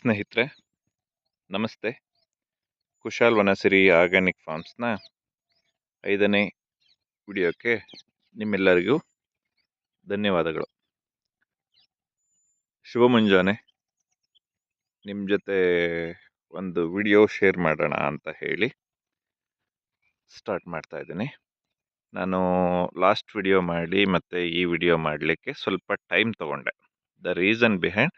ಸ್ನೇಹಿತರೆ, ನಮಸ್ತೆ. ಕುಶಾಲ್ ವನಸಿರಿ ಆರ್ಗ್ಯಾನಿಕ್ ಫಾರ್ಮ್ಸ್ನ ಐದನೇ ವಿಡಿಯೋಕ್ಕೆ ನಿಮ್ಮೆಲ್ಲರಿಗೂ ಧನ್ಯವಾದಗಳು. ಶುಭ ಮುಂಜಾನೆ. ನಿಮ್ಮ ಜೊತೆ ಒಂದು ವಿಡಿಯೋ ಶೇರ್ ಮಾಡೋಣ ಅಂತ ಹೇಳಿ ಸ್ಟಾರ್ಟ್ ಮಾಡ್ತಾ ಇದ್ದೀನಿ. ನಾನು ಲಾಸ್ಟ್ ವಿಡಿಯೋ ಮಾಡಿ ಮತ್ತು ಈ ವಿಡಿಯೋ ಮಾಡಲಿಕ್ಕೆ ಸ್ವಲ್ಪ ಟೈಮ್ ತಗೊಂಡೆ. The reason behind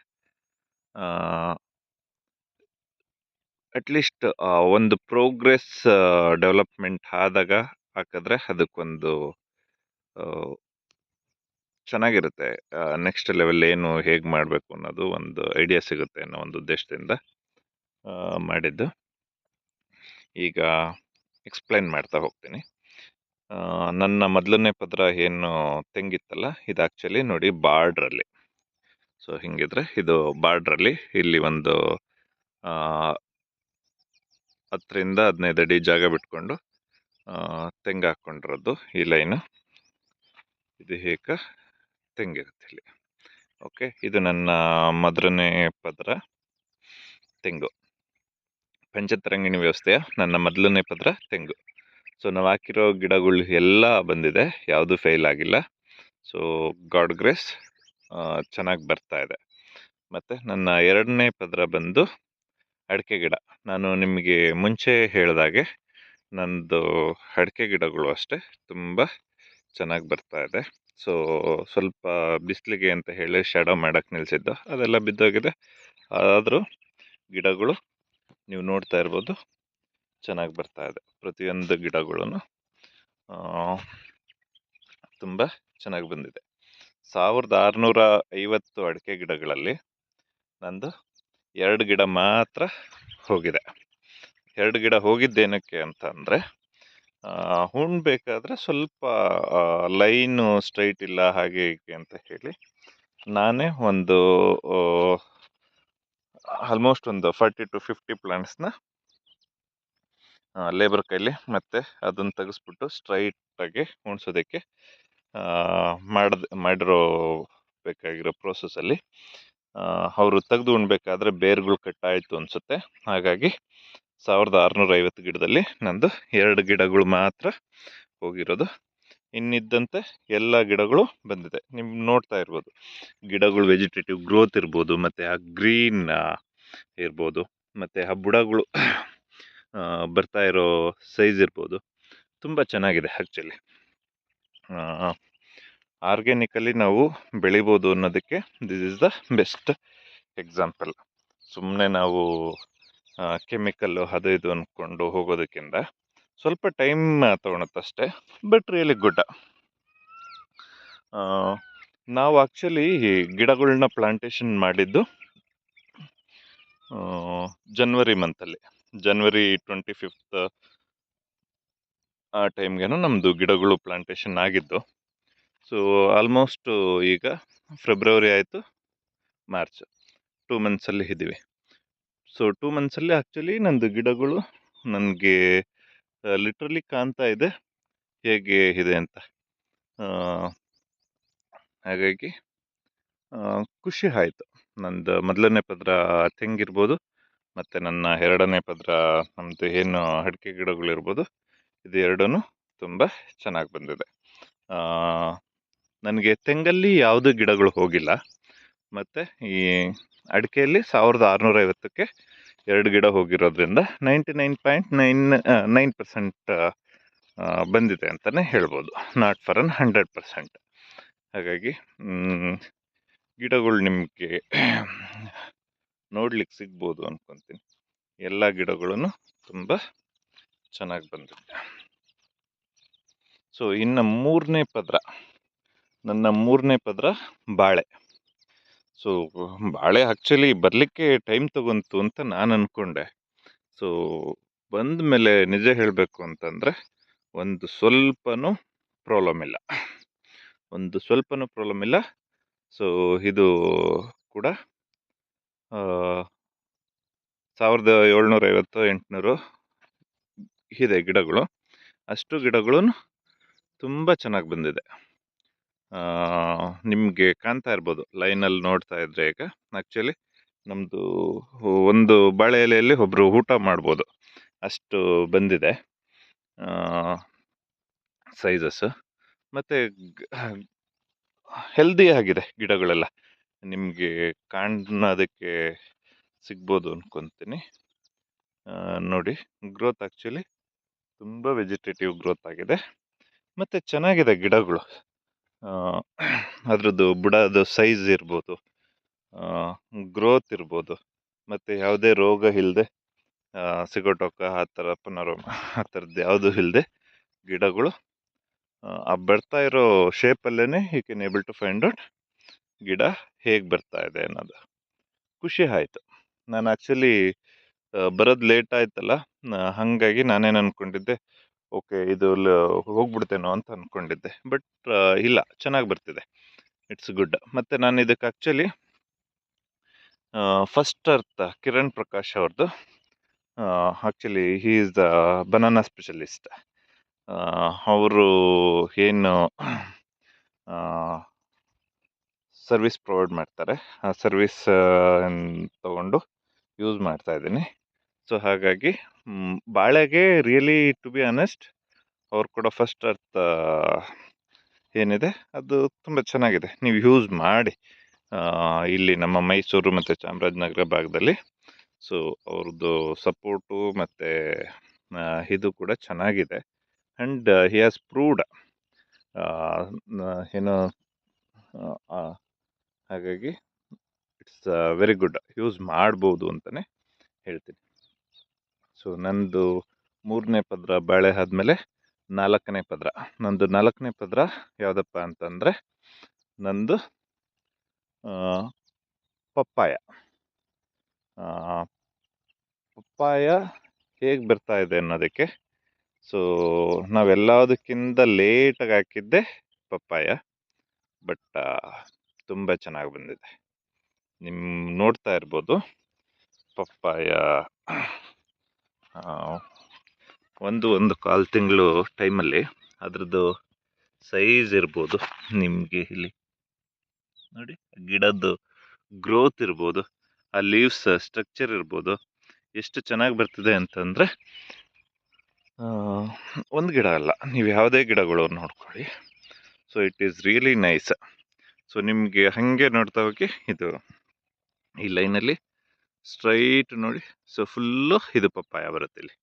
at least ಒಂದು ಪ್ರೋಗ್ರೆಸ್ ಡೆವಲಪ್ಮೆಂಟ್ ಆದಾಗ ಹಾಕಿದ್ರೆ ಅದಕ್ಕೊಂದು ಚೆನ್ನಾಗಿರುತ್ತೆ. ನೆಕ್ಸ್ಟ್ ಲೆವೆಲ್ ಏನು ಹೇಗೆ ಮಾಡಬೇಕು ಅನ್ನೋದು ಒಂದು ಐಡಿಯಾ ಸಿಗುತ್ತೆ ಅನ್ನೋ ಒಂದು ಉದ್ದೇಶದಿಂದ ಮಾಡಿದ್ದು. ಈಗ ಎಕ್ಸ್ಪ್ಲೈನ್ ಮಾಡ್ತಾ ಹೋಗ್ತೀನಿ. ನನ್ನ ಮೊದಲನೇ ಪದ್ರ ಏನು ತೆಂಗಿತ್ತಲ್ಲ, ಇದು ಆ್ಯಕ್ಚುಲಿ ನೋಡಿ ಬಾರ್ಡ್ರಲ್ಲಿ. ಸೊ ಹಿಂಗಿದ್ರೆ ಇದು ಬಾರ್ಡ್ರಲ್ಲಿ ಇಲ್ಲಿ ಒಂದು ಹತ್ತರಿಂದ ಹದಿನೈದು ಅಡಿ ಜಾಗ ಬಿಟ್ಕೊಂಡು ತೆಂಗು ಹಾಕ್ಕೊಂಡಿರೋದು ಈ ಲೈನು. ಇದು ಹೇಗೆ ತೆಂಗಿರುತ್ತೆ ಇಲ್ಲಿ. ಓಕೆ, ಇದು ನನ್ನ ಮೊದಲನೇ ಪದರ, ತೆಂಗು. ಪಂಚತರಂಗಿಣಿ ವ್ಯವಸ್ಥೆಯ ನನ್ನ ಮೊದಲನೇ ಪದರ, ತೆಂಗು. ಸೊ, ನಾವು ಹಾಕಿರೋ ಗಿಡಗಳು ಎಲ್ಲ ಬಂದಿದೆ, ಯಾವುದು ಫೇಲ್ ಆಗಿಲ್ಲ. ಸೊ ಗಾಡ್ ಗ್ರೇಸ್ ಚೆನ್ನಾಗಿ ಬರ್ತಾ ಇದೆ. ಮತ್ತು ನನ್ನ ಎರಡನೇ ಪದರ ಬಂದು ಅಡಿಕೆ ಗಿಡ. ನಾನು ನಿಮಗೆ ಮುಂಚೆ ಹೇಳಿದಾಗೆ ನಂದು ಅಡಿಕೆ ಗಿಡಗಳು ಅಷ್ಟೇ. ತುಂಬ ಚೆನ್ನಾಗಿ ಬರ್ತಾ ಇದೆ. ಸೊ ಸ್ವಲ್ಪ ಬಿಸಿಲಿಗೆ ಅಂತ ಹೇಳಿ ಶಾಡೋ ಮಾಡೋಕ್ಕೆ ನಿಲ್ಸಿದ್ದು. ಅದೆಲ್ಲ ಬಿದ್ದೋಗಿದೆ. ಆದರೂ ಗಿಡಗಳು ನೀವು ನೋಡ್ತಾ ಇರ್ಬೋದು ಚೆನ್ನಾಗಿ ಬರ್ತಾ ಇದೆ. ಪ್ರತಿಯೊಂದು ಗಿಡಗಳೂ ತುಂಬ ಚೆನ್ನಾಗಿ ಬಂದಿದೆ. ಸಾವಿರದ ಆರುನೂರ ಐವತ್ತು ಅಡಿಕೆ ಗಿಡಗಳಲ್ಲಿ ನಂದು ಎರಡು ಗಿಡ ಮಾತ್ರ ಹೋಗಿದೆ. ಎರಡು ಗಿಡ ಹೋಗಿದ್ದೇನಕ್ಕೆ ಅಂತ ಅಂದರೆ ಬೇಕಾದರೆ ಸ್ವಲ್ಪ ಲೈನು ಸ್ಟ್ರೈಟ್ ಇಲ್ಲ ಹಾಗೆ ಹೀಗೆ ಅಂತ ಹೇಳಿ ನಾನೇ ಒಂದು ಆಲ್ಮೋಸ್ಟ್ ಒಂದು ಫಾರ್ಟಿ ಟು ಫಿಫ್ಟಿ ಪ್ಲಾಂಟ್ಸ್ನ ಲೇಬರ್ ಕೈಲಿ ಮತ್ತು ಅದನ್ನು ತೆಗೆಸ್ಬಿಟ್ಟು ಸ್ಟ್ರೈಟಾಗಿ ಉಣ್ಸೋದಕ್ಕೆ ಮಾಡಿದ, ಮಾಡಿರೋ ಬೇಕಾಗಿರೋ ಪ್ರೋಸೆಸ್ಸಲ್ಲಿ ಅವರು ತೆಗೆದು ಉಣ್ಬೇಕಾದ್ರೆ ಬೇರ್ಗಳು ಕಟ್ಟಾಯಿತು ಅನಿಸುತ್ತೆ. ಹಾಗಾಗಿ ಸಾವಿರದ ಆರುನೂರ ಐವತ್ತು ಗಿಡದಲ್ಲಿ ನಂದು ಎರಡು ಗಿಡಗಳು ಮಾತ್ರ ಹೋಗಿರೋದು. ಇನ್ನಿದ್ದಂತೆ ಎಲ್ಲ ಗಿಡಗಳು ಬಂದಿದೆ. ನೀವು ನೋಡ್ತಾ ಇರ್ಬೋದು. ಗಿಡಗಳು ವೆಜಿಟೇಟಿವ್ ಗ್ರೋತ್ ಇರ್ಬೋದು, ಮತ್ತು ಆ ಗ್ರೀನ್ ಇರ್ಬೋದು, ಮತ್ತು ಆ ಬುಡಗಳು ಬರ್ತಾ ಇರೋ ಸೈಜ್ ಇರ್ಬೋದು. ತುಂಬ ಚೆನ್ನಾಗಿದೆ ಆ್ಯಕ್ಚುಲಿ ಆರ್ಗ್ಯಾನಿಕಲಿ ನಾವು ಬೆಳಿಬೋದು ಅನ್ನೋದಕ್ಕೆ this is the best example ಸುಮ್ಮನೆ ನಾವು ಕೆಮಿಕಲ್ಲು ಅದು ಇದು ಅಂದ್ಕೊಂಡು ಹೋಗೋದಕ್ಕಿಂತ ಸ್ವಲ್ಪ ಟೈಮ್ ತೊಗೊಳತ್ತಷ್ಟೇ ಬಟ್ ರಿಯಲಿ ಗುಡ್ಡ ನಾವು ಆ್ಯಕ್ಚುಲಿ ಗಿಡಗಳನ್ನ ಪ್ಲಾಂಟೇಶನ್ ಮಾಡಿದ್ದು ಜನ್ವರಿ ಮಂತಲ್ಲಿ ಜನ್ವರಿ ಟ್ವೆಂಟಿ ಫಿಫ್ತ್ ಆ ಟೈಮ್ಗೇನು ನಮ್ಮದು ಗಿಡಗಳು ಪ್ಲಾಂಟೇಶನ್ ಆಗಿದ್ದು. ಸೊ ಆಲ್ಮೋಸ್ಟ್ ಈಗ ಫೆಬ್ರವರಿ ಆಯಿತು ಮಾರ್ಚ್ ಟೂ ಮಂತ್ಸಲ್ಲಿ ಇದ್ದೀವಿ. ಸೊ ಟೂ ಮಂತ್ಸಲ್ಲಿ ಆ್ಯಕ್ಚುಲಿ ನಂದು ಗಿಡಗಳು ನನಗೆ ಲಿಟ್ರಲಿ ಕಾಣ್ತಾ ಇದೆ, ಹೇಗೆ ಇದೆ ಅಂತ. ಹಾಗಾಗಿ ಖುಷಿ ಆಯಿತು. ನಂದು ಮೊದಲನೇ ಪದ್ರ ತೆಂಗಿರ್ಬೋದು ಮತ್ತು ನನ್ನ ಎರಡನೇ ಪದ್ರ ನಮ್ಮದು ಏನು ಅಡಿಕೆ ಗಿಡಗಳಿರ್ಬೋದು, ಇದು ಎರಡೂ ತುಂಬ ಚೆನ್ನಾಗಿ ಬಂದಿದೆ. ನನಗೆ ತೆಂಗಲ್ಲಿ ಯಾವುದೂ ಗಿಡಗಳು ಹೋಗಿಲ್ಲ. ಮತ್ತು ಈ ಅಡಿಕೆಯಲ್ಲಿ ಸಾವಿರದ ಆರುನೂರ ಐವತ್ತಕ್ಕೆ ಎರಡು ಗಿಡ ಹೋಗಿರೋದ್ರಿಂದ ninety nine point nine nine percent ಬಂದಿದೆ ಅಂತಲೇ ಹೇಳ್ಬೋದು. Not for an hundred percent ಹಾಗಾಗಿ ಗಿಡಗಳು ನಿಮಗೆ ನೋಡ್ಲಿಕ್ಕೆ ಸಿಗ್ಬೋದು ಅಂದ್ಕೊತೀನಿ ಎಲ್ಲ ಗಿಡಗಳೂ ತುಂಬ ಚೆನ್ನಾಗಿ ಬಂದಿದೆ. ಸೊ ಇನ್ನು ಮೂರನೇ ಪದ್ರ. ನನ್ನ ಮೂರನೇ ಪದರ ಬಾಳೆ. ಸೊ ಬಾಳೆ ಆ್ಯಕ್ಚುಲಿ ಬರಲಿಕ್ಕೆ ಟೈಮ್ ತಗೊಂತು ಅಂತ ನಾನು ಅಂದ್ಕೊಂಡೆ ಸೊ ಬಂದ ಮೇಲೆ ನಿಜ ಹೇಳಬೇಕು ಅಂತಂದರೆ, ಒಂದು ಸ್ವಲ್ಪನೂ ಪ್ರಾಬ್ಲಮ್ ಇಲ್ಲ. ಒಂದು ಸ್ವಲ್ಪನೂ ಪ್ರಾಬ್ಲಮ್ ಇಲ್ಲ. ಸೊ ಇದು ಕೂಡ ಸಾವಿರದ ಏಳ್ನೂರ ಐವತ್ತು ಎಂಟುನೂರು ಇದೆ ಗಿಡಗಳು. ಅಷ್ಟು ಗಿಡಗಳು ತುಂಬ ಚೆನ್ನಾಗಿ ಬಂದಿದೆ. ನಿಮಗೆ ಕಾಣ್ತಾ ಇರ್ಬೋದು. ಲೈನಲ್ಲಿ ನೋಡ್ತಾ ಇದ್ರೆ ಈಗ ಆ್ಯಕ್ಚುಲಿ ನಮ್ಮದು ಒಂದು ಬಾಳೆ ಎಲೆಯಲ್ಲಿ ಒಬ್ಬರು ಊಟ ಮಾಡ್ಬೋದು. ಅಷ್ಟು ಬಂದಿದೆ. ಸೈಜಸ್ ಮತ್ತು ಹೆಲ್ದಿ ಆಗಿದೆ ಗಿಡಗಳೆಲ್ಲ. ನಿಮಗೆ ಕಾಣೋದಕ್ಕೆ ಸಿಗ್ಬೋದು ಅಂದ್ಕೊತೀನಿ ನೋಡಿ ಗ್ರೋತ್ ಆ್ಯಕ್ಚುಲಿ ತುಂಬ ವೆಜಿಟೇಟಿವ್ ಗ್ರೋತ್ ಆಗಿದೆ. ಮತ್ತು ಚೆನ್ನಾಗಿದೆ ಗಿಡಗಳು. ಅದ್ರದ್ದು ಬುಡದ ಸೈಜ್ ಇರ್ಬೋದು ಗ್ರೋತ್ ಇರ್ಬೋದು ಮತ್ತು ಯಾವುದೇ ರೋಗ ಇಲ್ಲದೆ ಸಿಗೋಟೊಕ್ಕ ಆ ಥರ ಪುನರೋಮ ಆ ಥರದ್ದು ಯಾವುದೂ ಇಲ್ಲದೆ ಗಿಡಗಳು ಆ, ಬರ್ತಾ ಇರೋ ಶೇಪಲ್ಲೇ you can able to find out ಗಿಡ ಹೇಗೆ ಬರ್ತಾ ಇದೆ ಅನ್ನೋದು. ಖುಷಿ ಆಯಿತು. ನಾನು ಆ್ಯಕ್ಚುಲಿ ಬರೋದು ಲೇಟ್ ಆಯ್ತಲ್ಲ ಹಾಗಾಗಿ ನಾನೇನು ಅಂದ್ಕೊಂಡಿದ್ದೆ ಓಕೆ, ಇದು ಹೋಗ್ಬಿಡ್ತೇನೋ ಅಂತ ಅಂದ್ಕೊಂಡಿದ್ದೆ ಬಟ್ ಇಲ್ಲ, ಚೆನ್ನಾಗಿ ಬರ್ತಿದೆ. ಇಟ್ಸ್ ಗುಡ್ ಮತ್ತು ನಾನು ಇದಕ್ಕೆ ಆ್ಯಕ್ಚುಲಿ ಫಸ್ಟ್ ಅರ್ಥ ಕಿರಣ್ ಪ್ರಕಾಶ್ ಅವ್ರದ್ದು actually he is the banana specialist ಅವರು ಏನು ಸರ್ವಿಸ್ ಪ್ರೊವೈಡ್ ಮಾಡ್ತಾರೆ. ಆ ಸರ್ವಿಸ್ ತಗೊಂಡು ಯೂಸ್ ಮಾಡ್ತಾ ಇದ್ದೀನಿ. ಸೊ, ಹಾಗಾಗಿ ಬಾಳೆಗೆ ರಿಯಲಿ ಟು ಬಿ ಅನೆಸ್ಟ್ ಅವ್ರು ಕೂಡ ಫಸ್ಟ್ ಅರ್ಥ, ಏನಿದೆ? ಅದು ತುಂಬ ಚೆನ್ನಾಗಿದೆ. ನೀವು ಯೂಸ್ ಮಾಡಿ ಇಲ್ಲಿ ನಮ್ಮ ಮೈಸೂರು ಮತ್ತು ಚಾಮರಾಜನಗರ ಭಾಗದಲ್ಲಿ. ಸೊ ಅವ್ರದ್ದು ಸಪೋರ್ಟು ಮತ್ತು ಇದು ಕೂಡ ಚೆನ್ನಾಗಿದೆ. ಆ್ಯಂಡ್ ಹಿ ಹ್ಯಾಸ್ ಪ್ರೂವ್ಡ್ ಏನು ಹಾಗಾಗಿ ಇಟ್ಸ್ ವೆರಿ ಗುಡ್ ಯೂಸ್ ಮಾಡ್ಬೋದು ಅಂತಲೇ ಹೇಳ್ತೀನಿ. ಸೊ, ನಂದು ಮೂರನೇ ಪದರ ಬಾಳೆ ಆದಮೇಲೆ ನಾಲ್ಕನೇ ಪದರ. ನಂದು ನಾಲ್ಕನೇ ಪದರ ಯಾವುದಪ್ಪ ಅಂತಂದರೆ, ನಂದು ಪಪ್ಪಾಯ. ಪಪ್ಪಾಯ ಹೇಗೆ ಬರ್ತಾ ಇದೆ ಅನ್ನೋದಕ್ಕೆ, ಸೊ ನಾವೆಲ್ಲದಕ್ಕಿಂತ ಲೇಟಾಗಿ ಹಾಕಿದ್ದೆ ಪಪ್ಪಾಯ, ಬಟ್ ತುಂಬ ಚೆನ್ನಾಗಿ ಬಂದಿದೆ. ನಿಮ್ಮ ನೋಡ್ತಾ ಇರ್ಬೋದು, ಪಪ್ಪಾಯ ಒಂದು ಒಂದು ಕಾಲು ತಿಂಗಳು ಟೈಮಲ್ಲಿ ಅದರದ್ದು ಸೈಜ್ ಇರ್ಬೋದು ನಿಮಗೆ ಇಲ್ಲಿ. ನೋಡಿ, ಗಿಡದ್ದು ಗ್ರೋತ್ ಇರ್ಬೋದು, ಆ ಲೀವ್ಸ್ ಸ್ಟ್ರಕ್ಚರ್ ಇರ್ಬೋದು, ಎಷ್ಟು ಚೆನ್ನಾಗಿ ಬರ್ತಿದೆ ಅಂತಂದರೆ ಒಂದು ಗಿಡ ಅಲ್ಲ, ನೀವು ಯಾವುದೇ ಗಿಡಗಳು ನೋಡ್ಕೊಳ್ಳಿ. So it is really nice so ನಿಮಗೆ ಹಾಗೆ ನೋಡ್ತಾ ಹೋಗಿ ಇದು, ಈ ಲೈನಲ್ಲಿ ಸ್ಟ್ರೈಟ್ ನೋಡಿ ಸೊ ಫುಲ್ಲು ಇದು ಪಪ್ಪಾಯ ಬರುತ್ತೆ ಇಲ್ಲಿ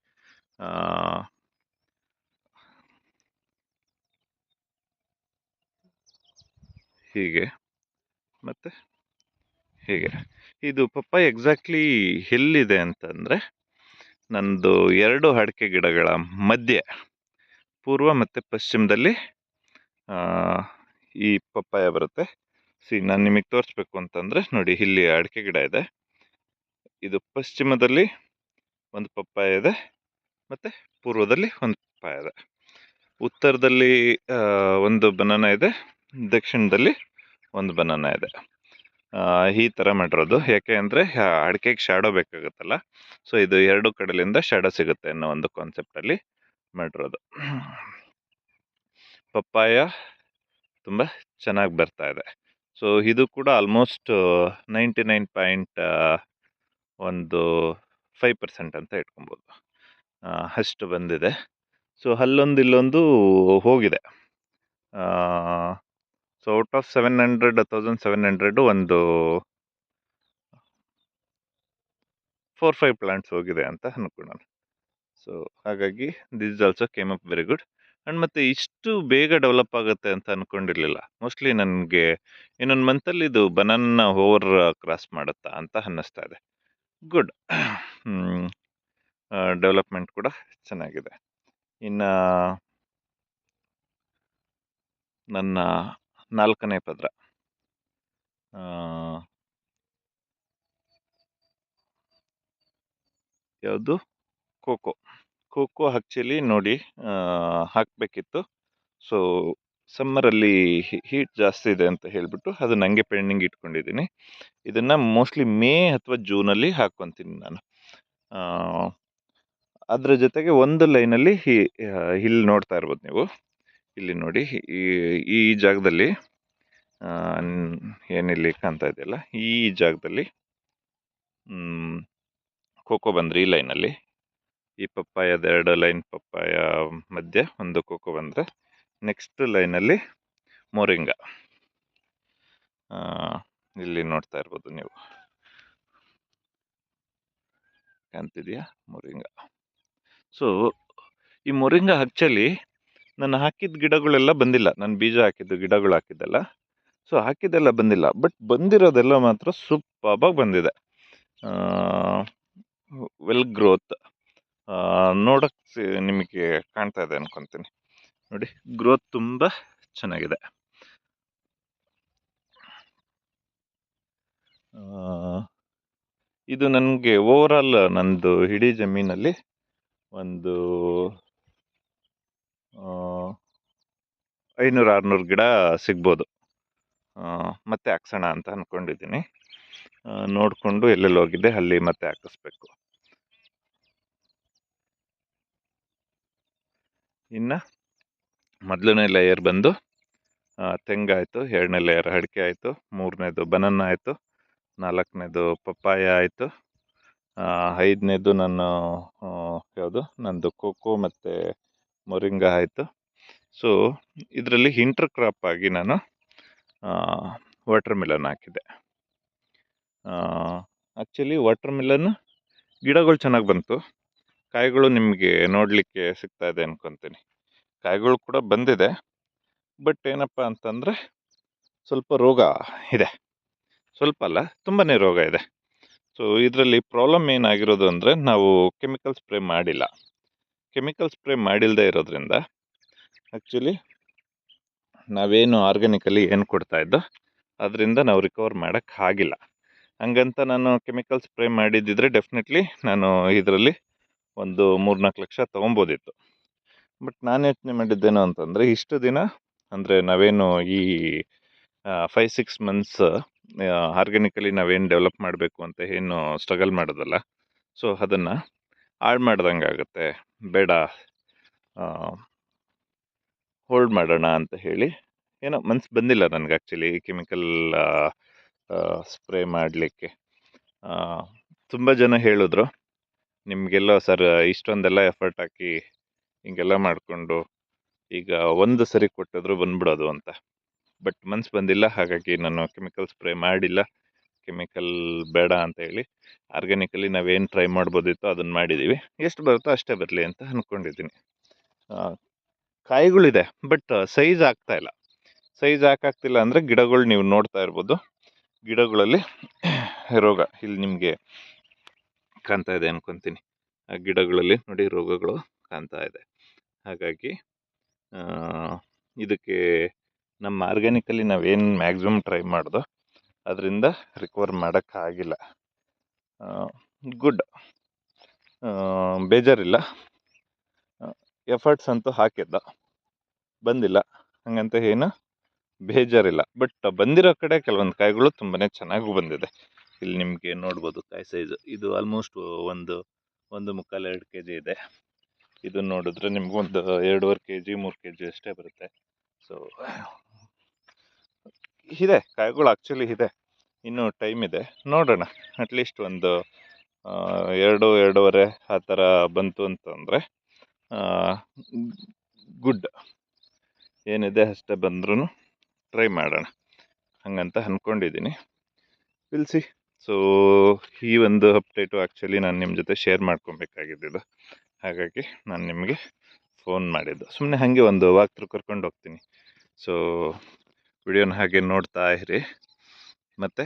ಹೀಗೆ. ಮತ್ತು? ಹೀಗೆ. ಇದು ಪಪ್ಪಾಯ ಎಕ್ಸಾಕ್ಟ್ಲಿ ಎಲ್ಲಿದೆ ಅಂತಂದರೆ, ನಂದು ಎರಡು ಅಡಿಕೆ ಗಿಡಗಳ ಮಧ್ಯೆ, ಪೂರ್ವ ಮತ್ತು ಪಶ್ಚಿಮದಲ್ಲಿ ಈ ಪಪ್ಪಾಯ ಬರುತ್ತೆ. ಸಿ, ನಾನು ನಿಮಗೆ ತೋರಿಸ್ಬೇಕು ಅಂತಂದರೆ, ನೋಡಿ, ಇಲ್ಲಿ ಅಡಿಕೆ ಗಿಡ ಇದೆ. ಇದು ಪಶ್ಚಿಮದಲ್ಲಿ ಒಂದು ಪಪ್ಪಾಯ ಇದೆ. ಮತ್ತು ಪೂರ್ವದಲ್ಲಿ ಒಂದು ಪಪ್ಪಾಯ ಇದೆ. ಉತ್ತರದಲ್ಲಿ ಒಂದು ಬನಾನ ಇದೆ. ದಕ್ಷಿಣದಲ್ಲಿ ಒಂದು ಬನಾನ ಇದೆ. ಈ ಥರ ಮಾಡಿರೋದು. ಯಾಕೆ ಅಂದರೆ ಅಡಿಕೆಗೆ ಶ್ಯಾಡೋ ಬೇಕಾಗುತ್ತಲ್ಲ ಸೊ ಇದು ಎರಡು ಕಡೆಯಿಂದ ಶ್ಯಾಡೋ ಸಿಗುತ್ತೆ ಅನ್ನೋ ಒಂದು ಕಾನ್ಸೆಪ್ಟಲ್ಲಿ ಮಾಡಿರೋದು. ಪಪ್ಪಾಯ ತುಂಬ ಚೆನ್ನಾಗಿ ಬರ್ತಾ ಇದೆ. ಸೊ ಇದು ಕೂಡ ಆಲ್ಮೋಸ್ಟ್ ನೈಂಟಿ ನೈನ್ ಪಾಯಿಂಟ್ ಒಂದು ಫೈವ್ ಪರ್ಸೆಂಟ್ ಅಂತ ಇಟ್ಕೊಬೋದು. ಅಷ್ಟು ಬಂದಿದೆ. ಸೊ ಅಲ್ಲೊಂದು ಇಲ್ಲೊಂದು ಹೋಗಿದೆ. So out of seven hundred thousand seven hundred ಒಂದು ಫೋರ್ ಫೈವ್ ಪ್ಲಾಂಟ್ಸ್ ಹೋಗಿದೆ ಅಂತ ಅನ್ಕೊಂಡು ಸೊ ಹಾಗಾಗಿ this also came up very good and ಮತ್ತು ಇಷ್ಟು ಬೇಗ ಡೆವಲಪ್ ಆಗುತ್ತೆ ಅಂತ ಅಂದ್ಕೊಂಡಿರಲಿಲ್ಲ ಮೋಸ್ಟ್ಲಿ ನನಗೆ ಇನ್ನೊಂದು ಮಂತಲ್ಲಿ ಇದು ಬನಾನ ಓವರ್ ಕ್ರಾಸ್ ಮಾಡುತ್ತಾ ಅಂತ ಅನ್ನಿಸ್ತಾ ಇದೆ. ಗುಡ್ ಡೆವಲಪ್ಮೆಂಟ್ ಕೂಡ ಚೆನ್ನಾಗಿದೆ. ಇನ್ನು ನನ್ನ ನಾಲ್ಕನೇ ಪದ್ರ ಯಾವುದು? ಖೋಖೋ. ಖೋಖೋ ಆ್ಯಕ್ಚುಲಿ ನೋಡಿ ಹಾಕಬೇಕಿತ್ತು. ಸೊ ಸಮ್ಮರಲ್ಲಿ ಹೀಟ್ ಜಾಸ್ತಿ ಇದೆ ಅಂತ ಹೇಳಿಬಿಟ್ಟು ಅದು ನನಗೆ ಪೆಂಡಿಂಗ್ ಇಟ್ಕೊಂಡಿದ್ದೀನಿ. ಇದನ್ನು ಮೋಸ್ಟ್ಲಿ ಮೇ ಅಥವಾ ಜೂನಲ್ಲಿ ಹಾಕ್ಕೊತೀನಿ ನಾನು. ಅದ್ರ ಜೊತೆಗೆ ಒಂದು ಲೈನಲ್ಲಿ ಇಲ್ಲಿ ನೋಡ್ತಾ ಇರ್ಬೋದು ನೀವು. ಇಲ್ಲಿ ನೋಡಿ, ಈ ಜಾಗದಲ್ಲಿ ಏನಿಲ್ಲಿ ಕಾಣ್ತಾ ಇದೆಯಲ್ಲ, ಈ ಜಾಗದಲ್ಲಿ ಖೋಖೋ ಬಂದರೆ ಈ ಲೈನಲ್ಲಿ. ಈ ಪಪ್ಪಾಯದ ಎರಡು ಲೈನ್ ಪಪ್ಪಾಯ ಮಧ್ಯೆ ಒಂದು ಖೋಖೋ ಬಂದರೆ, ನೆಕ್ಸ್ಟ್ ಲೈನಲ್ಲಿ ಮೋರಿಂಗ. ಇಲ್ಲಿ ನೋಡ್ತಾ ಇರ್ಬೋದು ನೀವು. ಕಾಣ್ತಿದೆಯಾ? ಮೊರಿಂಗ. ಸೊ, ಈ ಮೊರಿಂಗ ಆ್ಯಕ್ಚುಲಿ ನಾನು ಹಾಕಿದ ಗಿಡಗಳೆಲ್ಲ ಬಂದಿಲ್ಲ. ನಾನು ಬೀಜ ಹಾಕಿದ್ದು, ಗಿಡಗಳು ಹಾಕಿದ್ದೆಲ್ಲ. ಸೊ, ಹಾಕಿದ್ದೆಲ್ಲ ಬಂದಿಲ್ಲ. ಬಟ್ ಬಂದಿರೋದೆಲ್ಲ ಮಾತ್ರ ಸೂಪರ್ಬಾಗಿ ಬಂದಿದೆ. ವೆಲ್ ಗ್ರೋತ್ ನೋಡಕ್ಕೆ ನಿಮಗೆ ಕಾಣ್ತಾ ಇದೆ ಅನ್ಕೊತೀನಿ. ನೋಡಿ, ಗ್ರೋತ್ ತುಂಬ ಚೆನ್ನಾಗಿದೆ. ಇದು ನನಗೆ ಓವರಾಲ್ ನಂದು ಇಡೀ ಜಮೀನಲ್ಲಿ ಒಂದು ಐನೂರು ಆರುನೂರು ಗಿಡ ಸಿಗ್ಬೋದು. ಮತ್ತೆ ಹಾಕ್ಸೋಣ ಅಂತ ಅಂದ್ಕೊಂಡಿದ್ದೀನಿ ನೋಡಿಕೊಂಡು ಎಲ್ಲೆಲ್ಲಿ ಹೋಗಿದ್ದೆ ಅಲ್ಲಿ ಮತ್ತೆ ಹಾಕಿಸ್ಬೇಕು. ಇನ್ನು ಮೊದಲನೇ ಲೇಯರ್ ಬಂದು ತೆಂಗಾಯಿತು ಎರಡನೇ ಲೇಯರ್ ಅಡಿಕೆ ಆಯಿತು, ಮೂರನೇದು ಬನಾನ ಆಯಿತು, ನಾಲ್ಕನೇದು ಪಪ್ಪಾಯ ಆಯಿತು ಐದನೇದು ನಾನು ಯಾವುದು? ನಂದು ಕೋಕೋ ಮತ್ತು ಮೊರಿಂಗ ಆಯಿತು. ಸೊ ಇದರಲ್ಲಿ ಇಂಟರ್ ಕ್ರಾಪ್ ಆಗಿ ನಾನು ವಾಟರ್ ಮಿಲನ್ ಹಾಕಿದೆ. ಆ್ಯಕ್ಚುಲಿ ವಾಟರ್ ಮಿಲನ್ ಗಿಡಗಳು ಚೆನ್ನಾಗಿ ಬಂತು. ಕಾಯಿಗಳು ನಿಮಗೆ ನೋಡಲಿಕ್ಕೆ ಸಿಗ್ತಾ ಇದೆ ಅನ್ಕೊತೀನಿ. ಕಾಯಿಗಳು ಕೂಡ ಬಂದಿದೆ. ಬಟ್ ಏನಪ್ಪ ಅಂತಂದರೆ ಸ್ವಲ್ಪ ರೋಗ ಇದೆ. ಸ್ವಲ್ಪ ಅಲ್ಲ ತುಂಬಾ ರೋಗ ಇದೆ. ಸೊ ಇದರಲ್ಲಿ ಪ್ರಾಬ್ಲಮ್ ಏನಾಗಿರೋದು ಅಂದರೆ ನಾವು ಕೆಮಿಕಲ್ ಸ್ಪ್ರೇ ಮಾಡಿಲ್ಲ. ಕೆಮಿಕಲ್ ಸ್ಪ್ರೇ ಮಾಡಿಲ್ಲದೆ ಇರೋದ್ರಿಂದ ಆ್ಯಕ್ಚುಲಿ ನಾವೇನು ಆರ್ಗ್ಯಾನಿಕಲಿ ಏನು ಕೊಡ್ತಾ ಇದ್ದೋ ಅದರಿಂದ ನಾವು ರಿಕವರ್ ಮಾಡೋಕ್ಕೆ ಆಗಿಲ್ಲ. ಹಂಗಂತ ನಾನು ಕೆಮಿಕಲ್ ಸ್ಪ್ರೇ ಮಾಡಿದ್ದಿದ್ರೆ ಡೆಫಿನೆಟ್ಲಿ ನಾನು ಇದರಲ್ಲಿ ಒಂದು ಮೂರ್ನಾಲ್ಕು ಲಕ್ಷ ತೊಗೊಬೋದಿತ್ತು. ಬಟ್ ನಾನು ಯೋಚನೆ ಮಾಡಿದ್ದೇನು ಅಂತಂದರೆ ಇಷ್ಟು ದಿನ ಅಂದರೆ ನಾವೇನು ಈ ಫೈವ್ ಸಿಕ್ಸ್ ಮಂತ್ಸ್ ಆರ್ಗ್ಯಾನಿಕಲಿ ನಾವೇನು ಡೆವಲಪ್ ಮಾಡಬೇಕು ಅಂತ ಏನು ಸ್ಟ್ರಗಲ್ ಮಾಡೋದಲ್ಲ. ಸೊ ಅದನ್ನು ಹಾಳು ಮಾಡ್ದಂಗೆ ಆಗುತ್ತೆ. ಬೇಡ ಹೋಲ್ಡ್ ಮಾಡೋಣ ಅಂತ ಹೇಳಿ. ಏನೋ ಮನ್ಸು ಬಂದಿಲ್ಲ ನನಗೆ ಆ್ಯಕ್ಚುಲಿ ಕೆಮಿಕಲ್ ಸ್ಪ್ರೇ ಮಾಡಲಿಕ್ಕೆ. ತುಂಬ ಜನ ಹೇಳಿದ್ರು, ನಿಮಗೆಲ್ಲ ಸರ್ ಇಷ್ಟೊಂದೆಲ್ಲ ಎಫರ್ಟ್ ಹಾಕಿ ಹಿಂಗೆಲ್ಲ ಮಾಡಿಕೊಂಡು ಈಗ ಒಂದು ಸರಿ ಕೊಟ್ಟಿದ್ರು ಬಂದ್ಬಿಡೋದು ಅಂತ. ಬಟ್ ಮನ್ಸು ಬಂದಿಲ್ಲ, ಹಾಗಾಗಿ ನಾನು ಕೆಮಿಕಲ್ ಸ್ಪ್ರೇ ಮಾಡಿಲ್ಲ. ಕೆಮಿಕಲ್ ಬೇಡ ಅಂತ ಹೇಳಿ ಆರ್ಗ್ಯಾನಿಕಲಿ ನಾವೇನು ಟ್ರೈ ಮಾಡ್ಬೋದಿತ್ತು ಅದನ್ನು ಮಾಡಿದ್ದೀವಿ ಎಷ್ಟು ಬರುತ್ತೋ ಅಷ್ಟೇ ಬರಲಿ ಅಂತ ಅಂದ್ಕೊಂಡಿದ್ದೀನಿ ಕಾಯಿಗಳಿದೆ, ಬಟ್ ಸೈಜ್ ಆಗ್ತಾ ಇಲ್ಲ. ಸೈಜ್ ಹಾಕಾಗ್ತಿಲ್ಲ ಅಂದರೆ ಗಿಡಗಳು ನೀವು ನೋಡ್ತಾ ಇರ್ಬೋದು. ಗಿಡಗಳಲ್ಲಿ ರೋಗ, ಇಲ್ಲಿ ನಿಮಗೆ ಕಾಣ್ತಾ ಇದೆ ಅನ್ಕೊತೀನಿ. ಆ ಗಿಡಗಳಲ್ಲಿ ನೋಡಿ ರೋಗಗಳು ಕಾಣ್ತಾ ಇದೆ. ಹಾಗಾಗಿ ಇದಕ್ಕೆ ನಮ್ಮ ಆರ್ಗ್ಯಾನಿಕಲಿ ನಾವೇನು ಮ್ಯಾಕ್ಸಿಮಮ್ ಟ್ರೈ ಮಾಡ್ದೋ ಅದರಿಂದ ರಿಕವರ್ ಮಾಡೋಕ್ಕಾಗಿಲ್ಲ. ಗುಡ್. ಬೇಜಾರಿಲ್ಲ. ಎಫರ್ಟ್ಸ್ ಅಂತೂ ಹಾಕಿದ್ದ. ಬಂದಿಲ್ಲ. ಹಂಗಂತ ಏನು ಬೇಜಾರಿಲ್ಲ. ಬಟ್ ಬಂದಿರೋ ಕಡೆ ಕೆಲವೊಂದು ಕಾಯಿಗಳು ತುಂಬಾ ಚೆನ್ನಾಗೂ ಬಂದಿದೆ. ಇಲ್ಲಿ ನಿಮಗೆ ನೋಡ್ಬೋದು ಕಾಯಿ ಸೈಜು. ಇದು ಆಲ್ಮೋಸ್ಟ್ ಒಂದು ಒಂದು ಮುಕ್ಕಾಲು ಎರಡು ಕೆ ಜಿ ಇದೆ. ಇದು ನೋಡಿದ್ರೆ ನಿಮ್ಗೊಂದು ಎರಡೂವರೆ ಕೆ ಜಿ ಮೂರು ಕೆ ಜಿ ಅಷ್ಟೇ ಬರುತ್ತೆ. ಸೊ ಇದೆ ಕಾಯಿಗಳು ಆ್ಯಕ್ಚುಲಿ ಇದೆ. ಇನ್ನೂ ಟೈಮ್ ಇದೆ. ನೋಡೋಣ. ಅಟ್ಲೀಸ್ಟ್ ಒಂದು ಎರಡು, ಎರಡೂವರೆ ಆ ಥರ ಬಂತು ಅಂತಂದರೆ ಗುಡ್ ಏನಿದೆ ಅಷ್ಟೇ ಬಂದ್ರೂ ಟ್ರೈ ಮಾಡೋಣ. ಹಂಗಂತ ಅಂದ್ಕೊಂಡಿದ್ದೀನಿ ವಿಲ್ಸಿ ಸೊ ಈ ಒಂದು ಅಪ್ಡೇಟು ಆ್ಯಕ್ಚುಲಿ ನಾನು ನಿಮ್ಮ ಜೊತೆ ಶೇರ್ ಮಾಡ್ಕೊಬೇಕಾಗಿದ್ದು ಹಾಗಾಗಿ ನಾನು ನಿಮಗೆ ಫೋನ್ ಮಾಡಿದ್ದು. ಸುಮ್ಮನೆ ಹಾಗೆ ಒಂದು ವಾಕ್ ಥ್ರೂ ಕರ್ಕೊಂಡು ಹೋಗ್ತೀನಿ. ಸೊ ವಿಡಿಯೋನ ಹಾಗೆ ನೋಡ್ತಾ ಇರಿ. ಮತ್ತು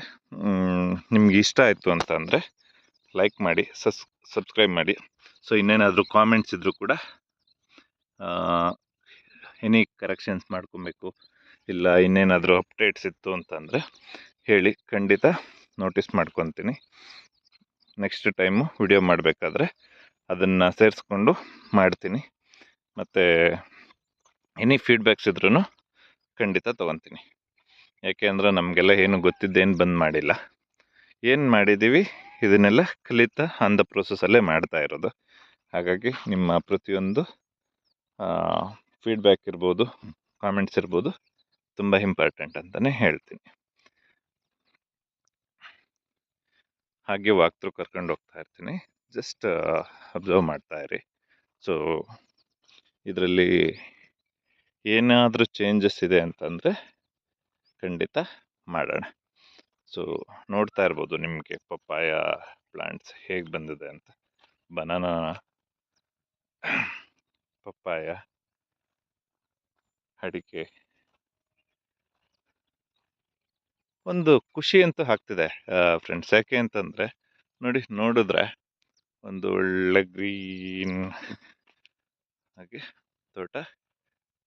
ನಿಮ್ಗೆ ಇಷ್ಟ ಆಯಿತು ಅಂತ ಅಂದರೆ ಲೈಕ್ ಮಾಡಿ, ಸಸ್ ಸಬ್ಸ್ಕ್ರೈಬ್ ಮಾಡಿ. ಸೊ ಇನ್ನೇನಾದರೂ ಕಾಮೆಂಟ್ಸ್ ಇದ್ದರೂ ಕೂಡ ಎನಿ ಕರೆಕ್ಷನ್ಸ್ ಮಾಡ್ಕೊಬೇಕು, ಇಲ್ಲ ಇನ್ನೇನಾದರೂ ಅಪ್ಡೇಟ್ಸ್ ಇತ್ತು ಅಂತಂದರೆ ಹೇಳಿ, ಖಂಡಿತ ನೋಟಿಸ್ ಮಾಡ್ಕೊತೀನಿ. ನೆಕ್ಸ್ಟ್ ಟೈಮು ವಿಡಿಯೋ ಮಾಡಬೇಕಾದ್ರೆ ಅದನ್ನು ಸೇರಿಸ್ಕೊಂಡು ಮಾಡ್ತೀನಿ. ಮತ್ತು ಎನಿ ಫೀಡ್ಬ್ಯಾಕ್ಸ್ ಇದ್ರೂ ಖಂಡಿತ ತೊಗೊತೀನಿ. ಯಾಕೆ ಅಂದರೆ ನಮಗೆಲ್ಲ ಏನು ಗೊತ್ತಿದ್ದೇನು ಬಂದ್ ಮಾಡಿಲ್ಲ. ಏನು ಮಾಡಿದ್ದೀವಿ? ಇದನ್ನೆಲ್ಲ ಕಲಿತಾ ಅಂದ ಪ್ರೊಸೆಸಲ್ಲೇ ಮಾಡ್ತಾ ಇರೋದು. ಹಾಗಾಗಿ ನಿಮ್ಮ ಪ್ರತಿಯೊಂದು ಫೀಡ್ಬ್ಯಾಕ್ ಇರ್ಬೋದು ಕಾಮೆಂಟ್ಸ್ ಇರ್ಬೋದು ತುಂಬ ಇಂಪಾರ್ಟೆಂಟ್ ಅಂತಲೇ ಹೇಳ್ತೀನಿ. ಹಾಗೆ ವಾಕ್ತ್ರು ಕರ್ಕೊಂಡು ಹೋಗ್ತಾ ಇರ್ತೀನಿ. ಜಸ್ಟ್ ಅಬ್ಸರ್ವ್ ಮಾಡ್ತಾ ಇರಿ. ಸೊ ಇದರಲ್ಲಿ ಏನಾದರೂ ಚೇಂಜಸ್ ಇದೆ ಅಂತಂದರೆ ಖಂಡಿತ ಮಾಡೋಣ. ಸೊ ನೋಡ್ತಾ ಇರ್ಬೋದು ನಿಮಗೆ ಪಪ್ಪಾಯ ಪ್ಲಾಂಟ್ಸ್ ಹೇಗೆ ಬಂದಿದೆ ಅಂತ. ಬನಾನಾ ಪಪ್ಪಾಯ, ಅಡಿಕೆ. ಒಂದು ಖುಷಿ ಅಂತೂ ಆಗ್ತಿದೆ ಫ್ರೆಂಡ್ಸ್ ಯಾಕೆ ಅಂತಂದರೆ, ನೋಡಿ, ನೋಡಿದ್ರೆ ಒಂದು ಒಳ್ಳೆ ಗ್ರೀನ್ ಹಾಗೆ ತೋಟ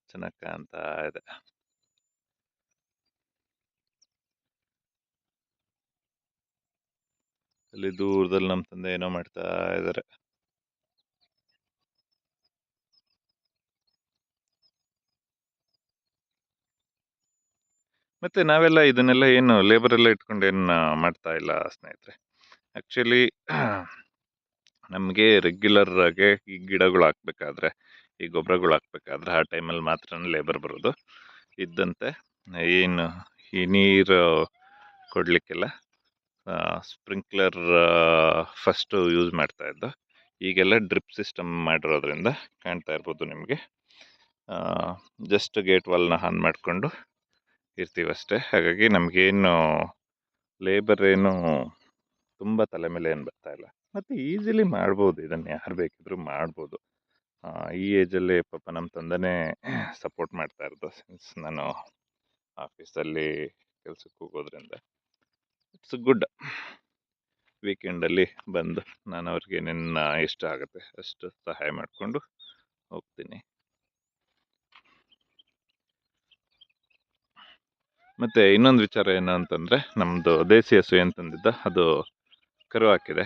ಚೆನ್ನಾಗಿ ಕಾಣ್ತಾ ಇದೆ ಅಲ್ಲಿ ದೂರದಲ್ಲಿ ನಮ್ಮ ತಂದೆ ಏನೋ ಮಾಡ್ತಾ ಇದ್ದಾರೆ. ಮತ್ತೆ ನಾವೆಲ್ಲ ಇದನ್ನೆಲ್ಲ ಏನು ಲೇಬರ್ ಎಲ್ಲ ಇಟ್ಕೊಂಡು ಏನು ಮಾಡ್ತಾ ಇಲ್ಲ ಸ್ನೇಹಿತರೆ. ಆ್ಯಕ್ಚುಲಿ ನಮಗೆ ರೆಗ್ಯುಲರ್ ಆಗಿ ಈ ಗಿಡಗಳು ಹಾಕ್ಬೇಕಾದ್ರೆ ಈ ಗೊಬ್ಬರಗಳು ಹಾಕ್ಬೇಕಾದ್ರೆ ಆ ಟೈಮಲ್ಲಿ ಮಾತ್ರ ಲೇಬರ್ ಬರೋದು. ಇದ್ದಂತೆ ಏನು ಈ ನೀರು ಕೊಡಲಿಕ್ಕೆಲ್ಲ ಸ್ಪ್ರಿಂಕ್ಲರ್ ಫಸ್ಟು ಯೂಸ್ ಮಾಡ್ತಾ ಇದ್ದು. ಈಗೆಲ್ಲ ಡ್ರಿಪ್ ಸಿಸ್ಟಮ್ ಮಾಡಿರೋದ್ರಿಂದ ಕಾಣ್ತಾ ಇರ್ಬೋದು ನಿಮಗೆ. ಜಸ್ಟ್ ಗೇಟ್ ವಾಲ್ನ ಆನ್ ಮಾಡಿಕೊಂಡು ಇರ್ತೀವಷ್ಟೇ ಹಾಗಾಗಿ ನಮಗೇನು ಲೇಬರ್ ಏನು ತುಂಬ ತಲೆ ಮೇಲೆ ಏನು ಬರ್ತಾ ಇಲ್ಲ. ಮತ್ತು ಈಸಿಲಿ ಮಾಡ್ಬೋದು. ಇದನ್ನು ಯಾರು ಬೇಕಿದ್ರೂ ಮಾಡ್ಬೋದು. ಈ ಏಜಲ್ಲಿ ಪಾಪ ನಮ್ಮ ತಂದೆನೇ ಸಪೋರ್ಟ್ ಮಾಡ್ತಾ ಇರೋದು ಸಿನ್ಸ್ ನಾನು ಆಫೀಸಲ್ಲಿ ಕೆಲ್ಸಕ್ಕೆ ಹೋಗೋದ್ರಿಂದ. ಇಟ್ಸ್ ಗುಡ್ ವೀಕೆಂಡಲ್ಲಿ ಬಂದು ನಾನು ಅವ್ರಿಗೆ ನಿನ್ನ ಇಷ್ಟ ಆಗುತ್ತೆ, ಅಷ್ಟು ಸಹಾಯ ಮಾಡಿಕೊಂಡು ಹೋಗ್ತೀನಿ. ಮತ್ತು ಇನ್ನೊಂದು ವಿಚಾರ ಏನು ಅಂತಂದರೆ ನಮ್ಮದು ದೇಸಿ ಹಸು ಏನು ತಂದಿದ್ದ? ಅದು ಕರು ಹಾಕಿದೆ.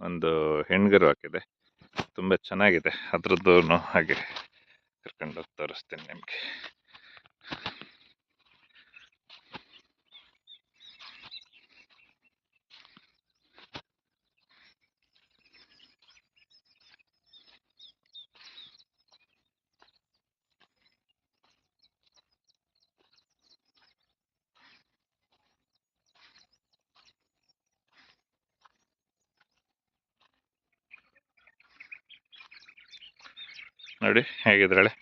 ಒಂದು ಹೆಣ್ಗರು ಹಾಕಿದೆ. ತುಂಬ ಚೆನ್ನಾಗಿದೆ. ಅದ್ರದ್ದು ಹಾಗೆ ಕರ್ಕೊಂಡು ಹೋಗಿ ತೋರಿಸ್ತೀನಿ ನಿಮಗೆ. ನೋಡಿ ಹೇಗಿದ್ರಳೆ.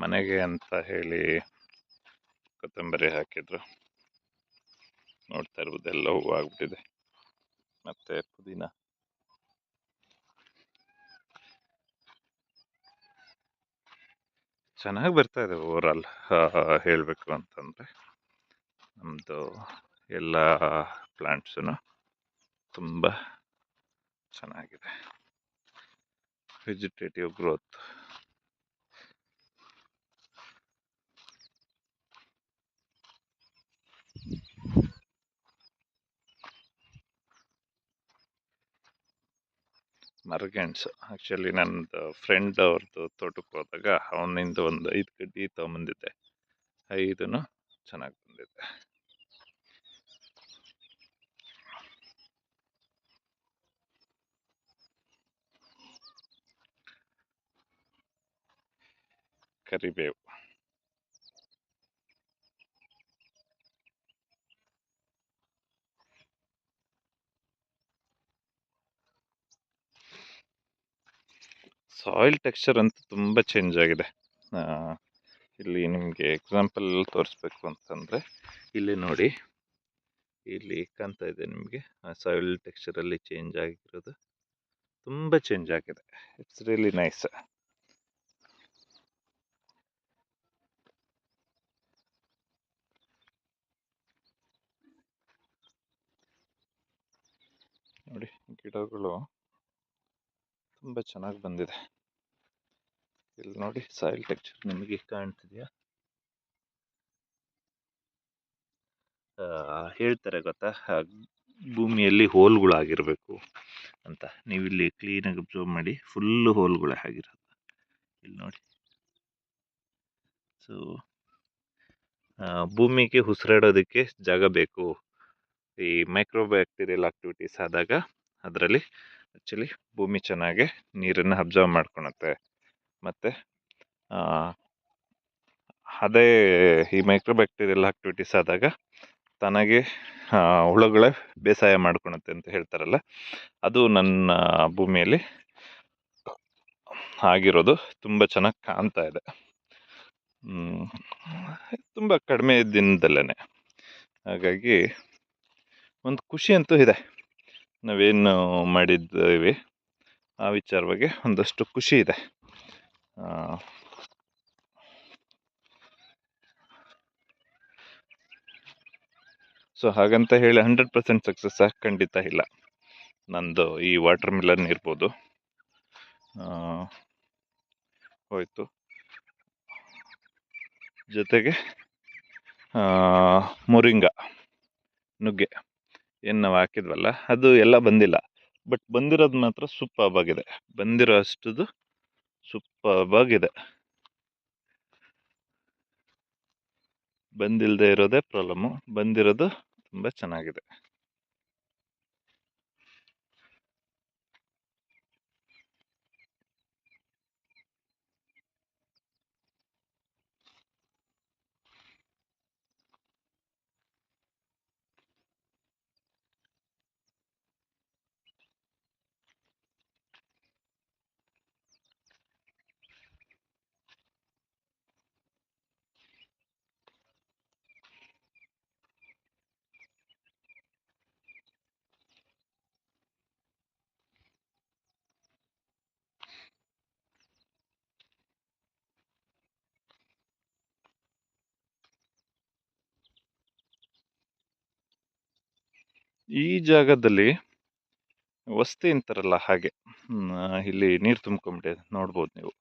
ಮನೆಗೆ ಅಂತ ಹೇಳಿ ಕೊತ್ತಂಬರಿ ಹಾಕಿದ್ರು. ನೋಡ್ತಾ ಇರ್ಬೋದು ಎಲ್ಲ ಹೂವು ಆಗ್ಬಿಟ್ಟಿದೆ. ಮತ್ತೆ ಪುದೀನ. ಚೆನ್ನಾಗಿ ಬರ್ತಾ ಇದೆ ಓವರಾಲ್ ಹೇಳಬೇಕು ಅಂತಂದರೆ. ನಮ್ಮದು ಎಲ್ಲ ಪ್ಲ್ಯಾಂಟ್ಸೂ ತುಂಬ ಚೆನ್ನಾಗಿದೆ. ವೆಜಿಟೇಟಿವ್ ಗ್ರೋತ್ ಮರಗೆಣ್ಸು ಆ್ಯಕ್ಚುಲಿ ನನ್ನದು ಫ್ರೆಂಡ್ ಅವ್ರದ್ದು ತೋಟಕ್ಕೆ ಹೋದಾಗ ಅವನಿಂದ ಒಂದು ಐದು ಗಡ್ಡಿ ತೊಗೊಂಬಂದಿದ್ದೆ. ಐದೂ ಚೆನ್ನಾಗಿ ಬಂದಿದೆ. ಕರಿಬೇವು. ಸಾಯಿಲ್ ಟೆಕ್ಸ್ಚರ್ ಅಂತೂ ತುಂಬ ಚೇಂಜ್ ಆಗಿದೆ. ಇಲ್ಲಿ ನಿಮಗೆ ಎಕ್ಸಾಂಪಲ್ ತೋರಿಸ್ಬೇಕು ಅಂತಂದರೆ, ಇಲ್ಲಿ ನೋಡಿ. ಇಲ್ಲಿ ಕಾಣ್ತಾ ಇದೆ ನಿಮಗೆ ಸಾಯಿಲ್ ಟೆಕ್ಸ್ಚರಲ್ಲಿ ಚೇಂಜ್ ಆಗಿರೋದು. ತುಂಬ ಚೇಂಜ್ ಆಗಿದೆ. ಇಟ್ಸ್ ರಿಯಲಿ ನೈಸ್ ನೋಡಿ, ಗಿಡಗಳು ತುಂಬ ಚೆನ್ನಾಗಿ ಬಂದಿದೆ. ಇಲ್ಲಿ ನೋಡಿ ಸಾಯಿಲ್ ಟೆಕ್ಚರ್ ನಿಮಗೆ ಕಾಣ್ತಿದೆಯಾ? ಹೇಳ್ತಾರೆ ಗೊತ್ತಾ? ಭೂಮಿಯಲ್ಲಿ ಭೂಮಿಯಲ್ಲಿ ಹೋಲ್ಗಳಾಗಿರಬೇಕು ಅಂತ. ನೀವು ಇಲ್ಲಿ ಕ್ಲೀನಾಗಿ ಅಬ್ಸರ್ವ್ ಮಾಡಿ ಫುಲ್ಲು ಹೋಲ್ಗಳೇ ಆಗಿರೋದು. ಇಲ್ಲಿ ನೋಡಿ. ಸೊ ಭೂಮಿಗೆ ಉಸಿರಾಡೋದಕ್ಕೆ ಜಾಗ ಬೇಕು. ಈ ಮೈಕ್ರೋ ಬ್ಯಾಕ್ಟೀರಿಯಲ್ ಆಕ್ಟಿವಿಟೀಸ್ ಆದಾಗ, ಅದರಲ್ಲಿ ಆ್ಯಕ್ಚುಲಿ ಭೂಮಿ ಚೆನ್ನಾಗಿ ನೀರನ್ನು ಅಬ್ಸರ್ವ್ ಮಾಡ್ಕೊಳತ್ತೆ ಮತ್ತು ಅದೇ ಈ ಮೈಕ್ರೋ ಬ್ಯಾಕ್ಟೀರಿಯಲ್ ಆಕ್ಟಿವಿಟೀಸ್ ಆದಾಗ ತನಗೆ ಹುಳುಗಳೇ ಬೇಸಾಯ ಮಾಡ್ಕೊಳತ್ತೆ ಅಂತ ಹೇಳ್ತಾರಲ್ಲ, ಅದು ನನ್ನ ಭೂಮಿಯಲ್ಲಿ ಆಗಿರೋದು ತುಂಬ ಚೆನ್ನಾಗಿ ಕಾಣ್ತಾ ಇದೆ. ತುಂಬ ಕಡಿಮೆ ದಿನದಲ್ಲೇ ಹಾಗಾಗಿ, ಒಂದು ಖುಷಿ ಅಂತೂ ಇದೆ. ನಾವೇನು ಮಾಡಿದ್ದೀವಿ? ಆ ವಿಚಾರವಾಗಿ ಒಂದಷ್ಟು ಖುಷಿ ಇದೆ. ಸೊ ಹಾಗಂತ ಹೇಳಿ ಹಂಡ್ರೆಡ್ ಪರ್ಸೆಂಟ್ ಸಕ್ಸಸ್ ಖಂಡಿತ ಇಲ್ಲ. ನಂದು ಈ ವಾಟರ್ ಮಿಲನ್ ಇರ್ಬೋದು. ಹೋಯಿತು. ಜೊತೆಗೆ ಮೊರಿಂಗ ನುಗ್ಗೆ. ಏನು ನಾವು ಹಾಕಿದ್ವಲ್ಲ, ಅದು ಎಲ್ಲ ಬಂದಿಲ್ಲ. ಬಟ್ ಬಂದಿರೋದು ಮಾತ್ರ ಸೂಪರ್ ಆಗಿದೆ ಬಂದಿರೋ ಅಷ್ಟದು ಸೂಪರ್ ಆಗಿದೆ ಬಂದಿಲ್ಲದೆ ಇರೋದೇ ಪ್ರಾಬ್ಲಮ್ಮು. ಬಂದಿರೋದು ತುಂಬ ಚೆನ್ನಾಗಿದೆ. ಈ ಜಾಗದಲ್ಲಿ ವಸ್ತಿ ಅಂತಾರಲ್ಲ ಹಾಗೆ ಇಲ್ಲಿ ನೀರು ತುಂಬ್ಕೊಂಬಿಟ್ಟಿದೆ ನೋಡ್ಬೋದು ನೀವು.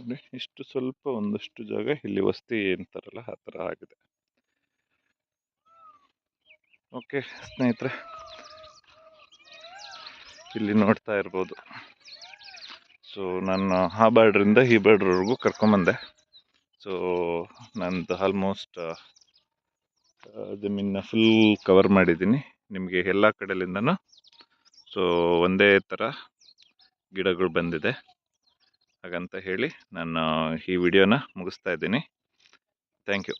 ನೋಡಿ ಇಷ್ಟು ಸ್ವಲ್ಪ ಒಂದಷ್ಟು ಜಾಗ ಇಲ್ಲಿ ವಸ್ತಿ ಅಂತಾರಲ್ಲ, ಆ ಥರ ಆಗಿದೆ. ಓಕೆ, ಸ್ನೇಹಿತರೆ. ಇಲ್ಲಿ ನೋಡ್ತಾ ಇರ್ಬೋದು. ಸೊ, ನಾನು ಆ ಬಾರ್ಡ್ರಿಂದ ಈ ಬಾರ್ಡ್ರವರೆಗೂ ಕರ್ಕೊಂಬಂದೆ. ಸೊ, ನಂದು ಆಲ್ಮೋಸ್ಟ್ ಜಮೀನ ಫುಲ್ ಕವರ್ ಮಾಡಿದ್ದೀನಿ. ನಿಮಗೆ ಎಲ್ಲ ಕಡೆಯಿಂದನೂ ಸೊ, ಒಂದೇ ಥರ ಗಿಡಗಳು ಬಂದಿದೆ. ಹಾಗಂತ ಹೇಳಿ ನಾನು ಈ ವಿಡಿಯೋನ ಮುಗಿಸ್ತಾ ಇದ್ದೀನಿ. Thank you.